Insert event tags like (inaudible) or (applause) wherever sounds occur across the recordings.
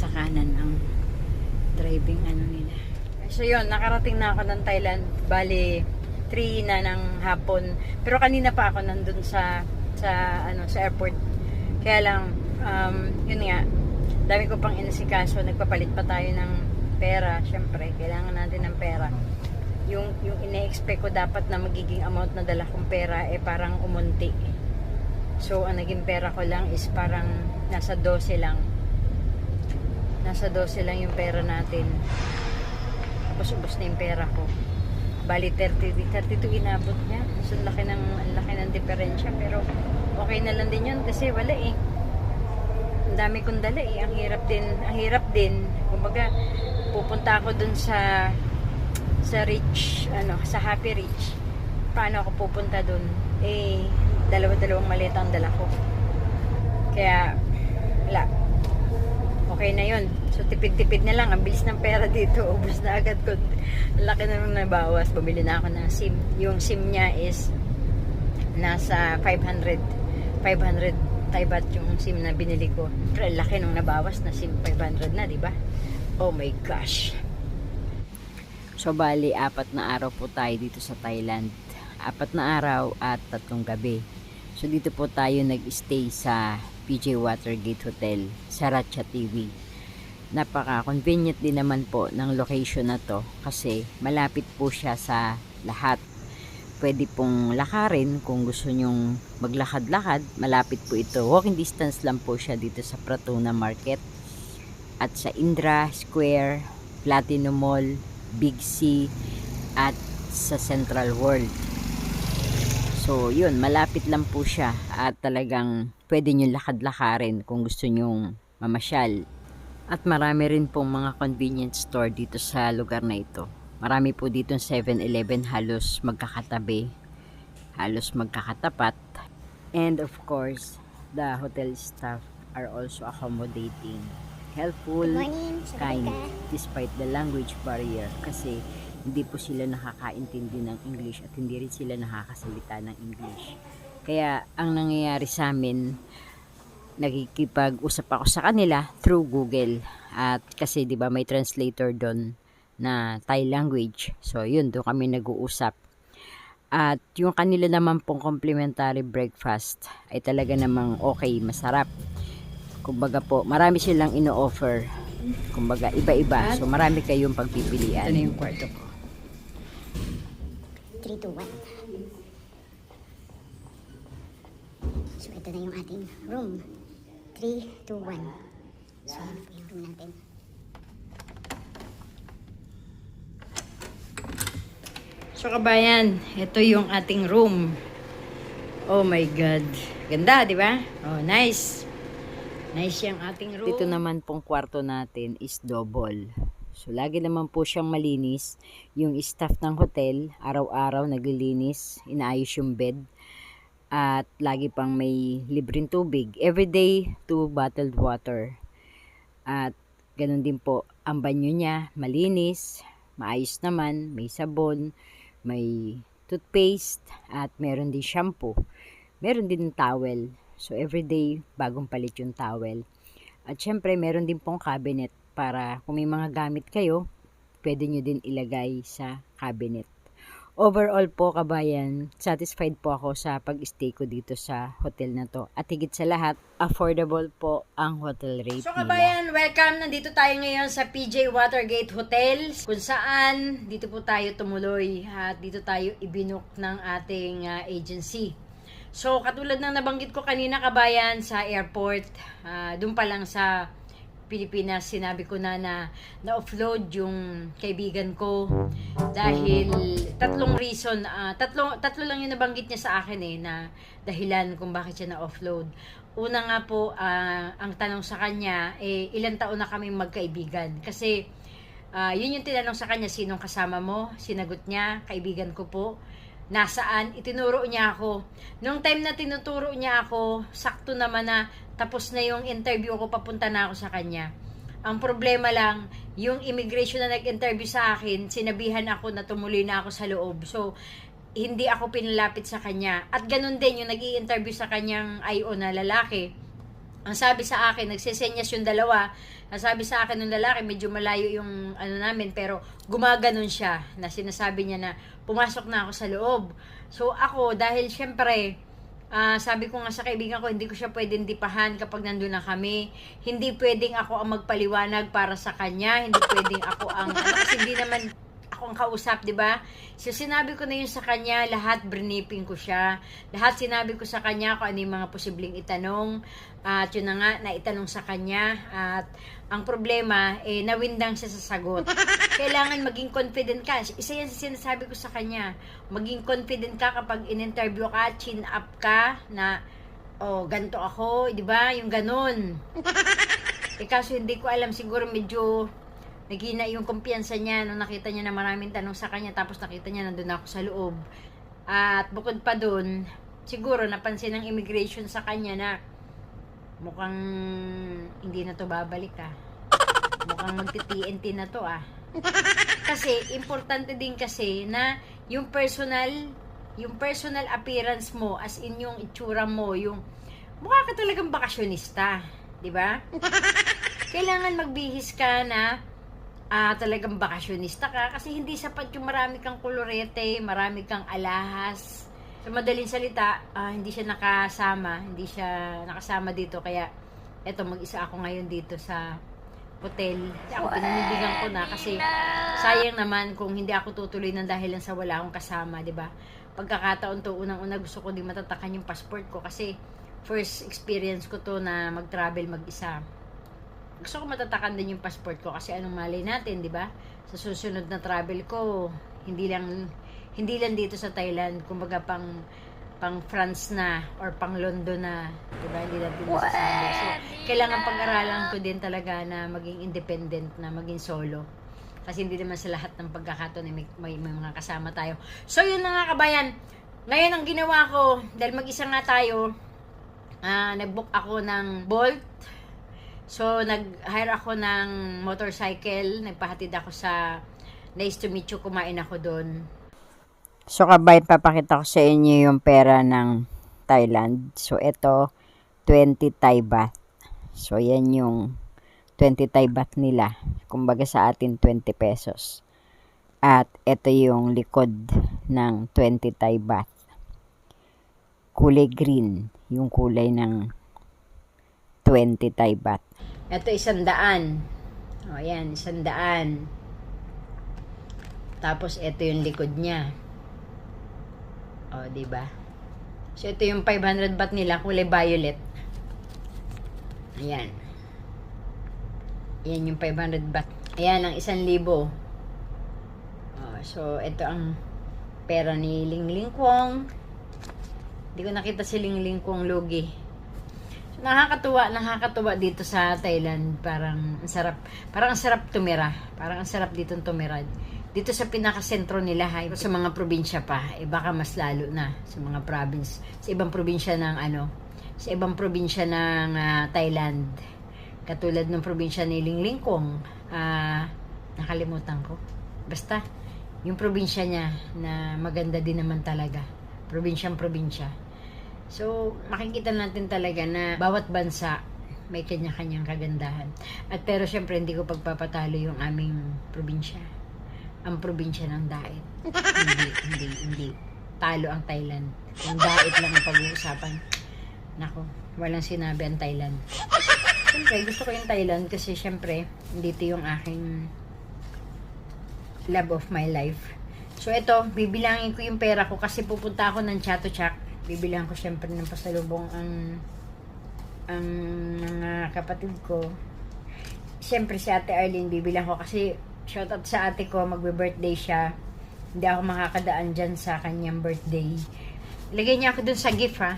nasa kanan ang driving ano nila. So yun, nakarating na ako ng Thailand. Bali, 3 na ng hapon. Pero kanina pa ako nandun sa sa ano sa airport. Kaya lang um, yun nga, dami ko pang inasikaso, nagpapalit pa tayo ng pera, syempre, kailangan natin ng pera. Yung yung ine-expect ko dapat na magiging amount na dala kong pera eh parang umunti. So, ang naging pera ko lang is parang nasa 12 lang. Nasa 12 lang yung pera natin. Tapos ubos na yung pera ko. Bali 30, 32 inabot niya. So, laki ng, laki ng diferensya. Pero, okay na lang din yun kasi wala eh. Ang dami kong dala eh. Ang hirap din, ang hirap din. Kumbaga, pupunta ako dun sa sa rich, ano, sa happy rich. Paano ako pupunta dun? Eh, dalawa-dalawang maleta ang dala ko. Kaya, wala. Okay na yun. So, tipid-tipid na lang. Ang bilis ng pera dito. Ubus na agad ko. Laki na nung nabawas. Bumili na ako ng SIM. Yung SIM niya is nasa 500. 500 Taibat yung SIM na binili ko. Laki nung nabawas na SIM 500 na, di ba? Oh my gosh. So, bali, apat na araw po tayo dito sa Thailand. Apat na araw at tatlong gabi. So, dito po tayo nag-stay sa PJ Watergate Hotel sa Ratcha TV. Napaka-convenient din naman po ng location na to kasi malapit po siya sa lahat. Pwede pong lakarin kung gusto nyong maglakad-lakad. Malapit po ito. Walking distance lang po siya dito sa Pratuna Market at sa Indra Square, Platinum Mall, Big C at sa Central World. So, yun, malapit lang po siya at talagang pwede nyo lakad-lakarin kung gusto nyong mamasyal. At marami rin pong mga convenience store dito sa lugar na ito. Marami po dito 7-Eleven halos magkakatabi, halos magkakatapat. And of course, the hotel staff are also accommodating, helpful, Morning, kind despite the language barrier kasi hindi po sila nakakaintindi ng English at hindi rin sila nakakasalita ng English. Kaya ang nangyayari sa amin, nagkikipag-usap ako sa kanila through Google. At kasi 'di ba may translator doon na Thai language. So yun, doon kami nag-uusap. At yung kanila naman pong complimentary breakfast ay talaga namang okay, masarap. Kumbaga po, marami silang ino-offer. Kumbaga, iba-iba. So, marami kayong pagpipilian. Ito na yung kwarto ko. 3, 2, 1. So, ito na yung ating room. 3, 2, 1. So, yan po yung room natin. So, kabayan, ito yung ating room. Oh my God. Ganda, di ba? Oh, nice. Nice yung ating room. Dito naman pong kwarto natin is double. So, lagi naman po siyang malinis. Yung staff ng hotel, araw-araw naglilinis, inaayos yung bed. At lagi pang may libreng tubig. Everyday, two bottled water. At ganun din po, ang banyo niya, malinis, maayos naman, may sabon, may toothpaste, at meron din shampoo. Meron din towel. So, everyday, bagong palit yung towel. At syempre, meron din pong cabinet para kung may mga gamit kayo, pwede nyo din ilagay sa cabinet. Overall po, kabayan, satisfied po ako sa pag-stay ko dito sa hotel na to. At higit sa lahat, affordable po ang hotel rate So nila. kabayan, welcome! Nandito tayo ngayon sa PJ Watergate Hotel kung saan dito po tayo tumuloy at dito tayo ibinok ng ating ah, agency. So katulad ng nabanggit ko kanina kabayan sa airport, ah, doon pa lang sa Pilipinas, sinabi ko na na na-offload yung kaibigan ko dahil tatlong reason, ah, tatlong, tatlo lang yung nabanggit niya sa akin eh na dahilan kung bakit siya na-offload. Una nga po, ah, ang tanong sa kanya, eh, ilang taon na kaming magkaibigan. Kasi, ah, yun yung tinanong sa kanya, sinong kasama mo? Sinagot niya, kaibigan ko po. Nasaan? Itinuro niya ako. Nung time na tinuturo niya ako, sakto naman na tapos na yung interview ko, papunta na ako sa kanya. Ang problema lang, yung immigration na nag-interview sa akin, sinabihan ako na tumuloy na ako sa loob. So, hindi ako pinalapit sa kanya. At ganun din yung nag interview sa kanyang IO na lalaki. Ang sabi sa akin, nagsesenyas yung dalawa. Ang sabi sa akin ng lalaki, medyo malayo yung ano namin, pero gumaganon siya na sinasabi niya na pumasok na ako sa loob. So ako, dahil syempre, ah, sabi ko nga sa kaibigan ko, hindi ko siya pwedeng dipahan kapag nandun na kami. Hindi pwedeng ako ang magpaliwanag para sa kanya. Hindi pwedeng ako ang, ano, kasi hindi naman ako ang kausap, di ba? So, sinabi ko na yun sa kanya, lahat briefing ko siya. Lahat sinabi ko sa kanya kung ano yung mga posibleng itanong. At yun na nga, naitanong sa kanya. At ang problema, eh, nawindang siya sa sagot. Kailangan maging confident ka. Isa yan sa sinasabi ko sa kanya. Maging confident ka kapag in-interview ka, chin up ka, na, oh, ganito ako, di ba? Yung ganun. Eh, kaso hindi ko alam, siguro medyo naghina yung kumpiyansa niya nung nakita niya na maraming tanong sa kanya tapos nakita niya nandun ako sa loob. At bukod pa dun, siguro napansin ng immigration sa kanya na mukhang hindi na to babalik ah. Mukhang magti-TNT na to ah. Kasi importante din kasi na yung personal yung personal appearance mo as in yung itsura mo, yung mukha ka talagang bakasyonista, 'di ba? Kailangan magbihis ka na ah talagang bakasyonista ka kasi hindi sapat yung marami kang kolorete, marami kang alahas. Sa madaling salita, ah, hindi siya nakasama, hindi siya nakasama dito kaya eto mag-isa ako ngayon dito sa hotel. Ako pinanibigan ko na kasi sayang naman kung hindi ako tutuloy ng dahilan sa wala akong kasama, 'di ba? Pagkakataon to unang-una gusto ko din matatakan yung passport ko kasi first experience ko to na mag-travel mag-isa gusto ko matatakan din yung passport ko kasi anong malay natin, 'di ba? Sa susunod na travel ko, hindi lang hindi lang dito sa Thailand, kumbaga pang pang France na or pang London na, 'di ba? Hindi natin masasabi. So, kailangan pag-aralan ko din talaga na maging independent, na maging solo. Kasi hindi naman sa lahat ng pagkakataon ay may, may, may mga kasama tayo. So, yun na nga kabayan. Ngayon, ang ginawa ko, dahil mag-isa nga tayo, ah nag-book ako ng Bolt, So, nag-hire ako ng motorcycle. Nagpahatid ako sa Nice to meet you. Kumain ako doon. So, kabay, papakita ko sa inyo yung pera ng Thailand. So, ito, 20 Thai baht. So, yan yung 20 Thai baht nila. Kumbaga sa atin, 20 pesos. At ito yung likod ng 20 Thai baht. Kulay green. Yung kulay ng 20 Thai baht. Ito, isang daan. O, yan, isang daan. Tapos, ito yung likod niya. O, ba? So, ito yung 500 baht nila, kulay violet. Ayan. Ayan yung 500 baht. Ayan, ang isang libo. O, so, ito ang pera ni Ling Ling Kwong. Hindi ko nakita si Ling Ling Kwong Lugi. Nakakatuwa, nakakatuwa dito sa Thailand. Parang ang sarap, parang ang sarap tumira. Parang ang sarap dito tumira. Dito sa pinakasentro nila, hay, sa mga probinsya pa, eh baka mas lalo na sa mga province, sa ibang probinsya ng ano, sa ibang probinsya ng ah, Thailand. Katulad ng probinsya ni Linglingkong, ah nakalimutan ko. Basta, yung probinsya niya na maganda din naman talaga. Probinsyang probinsya. So, makikita natin talaga na bawat bansa may kanya-kanyang kagandahan. At pero syempre hindi ko pagpapatalo yung aming probinsya. Ang probinsya ng Daet. hindi, hindi, hindi. Talo ang Thailand. Yung Daet lang ang pag-uusapan. Nako, walang sinabi ang Thailand. Siyempre, gusto ko yung Thailand kasi syempre, dito yung aking love of my life. So, ito, bibilangin ko yung pera ko kasi pupunta ako ng Chato Chak. Bibilang ko syempre ng pasalubong ang ang mga kapatid ko. Syempre si Ate Arlene bibilang ko kasi shoutout sa ate ko, magbe-birthday siya. Hindi ako makakadaan dyan sa kanyang birthday. Ilagay niya ako dun sa gift ha.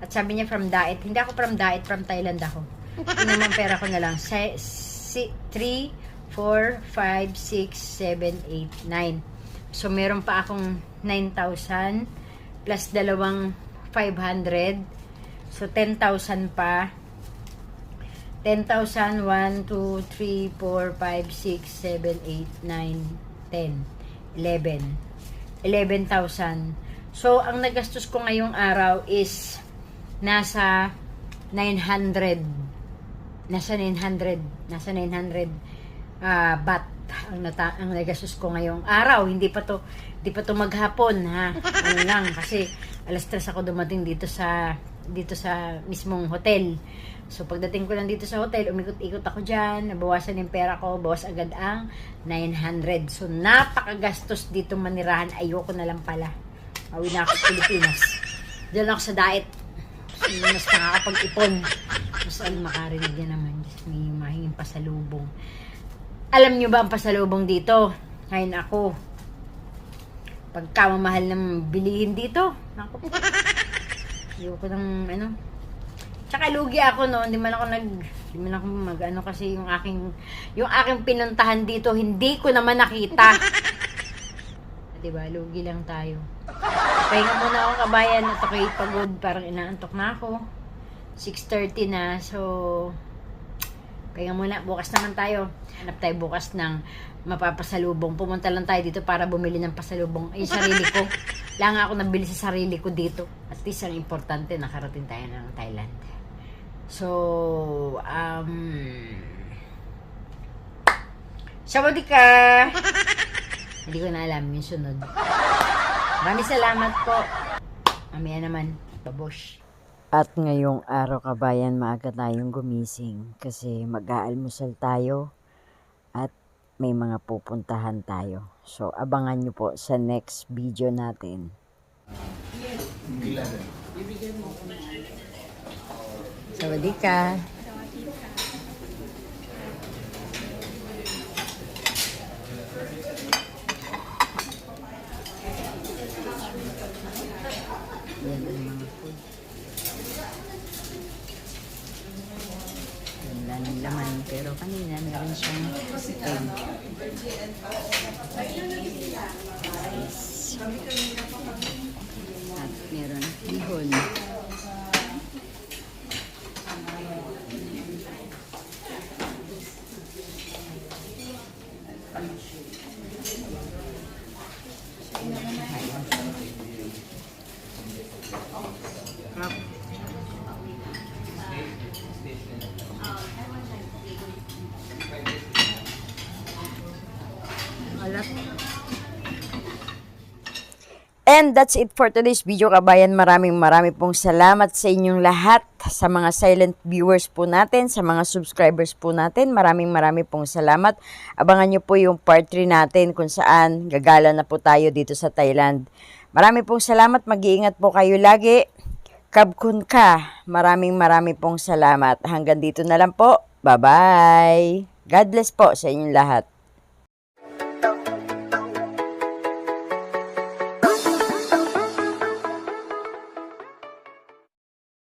At sabi niya from Daet. Hindi ako from Daet, from Thailand ako. Ito naman pera ko na lang. 3, 4, 5, 6, 7, 8, 9. So, meron pa akong 9,000 plus dalawang 500. So, 10,000 pa. 10,000, 1, 2, 3, 4, 5, 6, 7, 8, 9, 10, 11. 11,000. So, ang nagastos ko ngayong araw is nasa 900 nasa 900 nasa 900 ah bat ang nata ang nagastos ko ngayong araw hindi pa to hindi pa to maghapon ha ano lang kasi alas 3 ako dumating dito sa dito sa mismong hotel so pagdating ko lang dito sa hotel umikot-ikot ako dyan nabawasan yung pera ko bawas agad ang 900 so napakagastos dito manirahan ayoko na lang pala Awi na ako sa Pilipinas. Diyan ako sa diet. Mas nakakapag-ipon. Mas ay makarinig yan naman. May mahingin pasalubong. Alam nyo ba ang pasalubong dito? Ngayon ako. Pagkamamahal ng bilihin dito. Naku. (laughs) Ayoko ng ano. Tsaka lugi ako no, hindi man ako nag hindi man ako mag ano kasi yung aking yung aking pinuntahan dito hindi ko naman nakita. (laughs) 'Di ba? Lugi lang tayo. Pahinga muna ako kabayan at ako'y pagod. Parang inaantok na ako. 6.30 na. So, pahinga muna. Bukas naman tayo. Hanap tayo bukas ng mapapasalubong. Pumunta lang tayo dito para bumili ng pasalubong. Ay, sarili ko. (laughs) Lang ako nabili sa sarili ko dito. At least ang importante, nakarating tayo ng Thailand. So, um... Sawadee ka! (laughs) Hindi ko na alam yung sunod. Maraming salamat po. Mamaya naman. Babosh. At ngayong araw kabayan, maaga tayong gumising kasi mag-aalmusal tayo at may mga pupuntahan tayo. So, abangan nyo po sa next video natin. Sawadee ka. Yan ang mga food. Wala ng laman, pero kanina meron siyang egg. Yes. At meron bihon. Sarap. Alat. And that's it for today's video kabayan. Maraming maraming pong salamat sa inyong lahat, sa mga silent viewers po natin, sa mga subscribers po natin. Maraming maraming pong salamat. Abangan nyo po yung part 3 natin kung saan gagala na po tayo dito sa Thailand. Maraming pong salamat. Mag-iingat po kayo lagi. Kabkun ka. Maraming maraming pong salamat. Hanggang dito na lang po. Bye-bye. God bless po sa inyong lahat.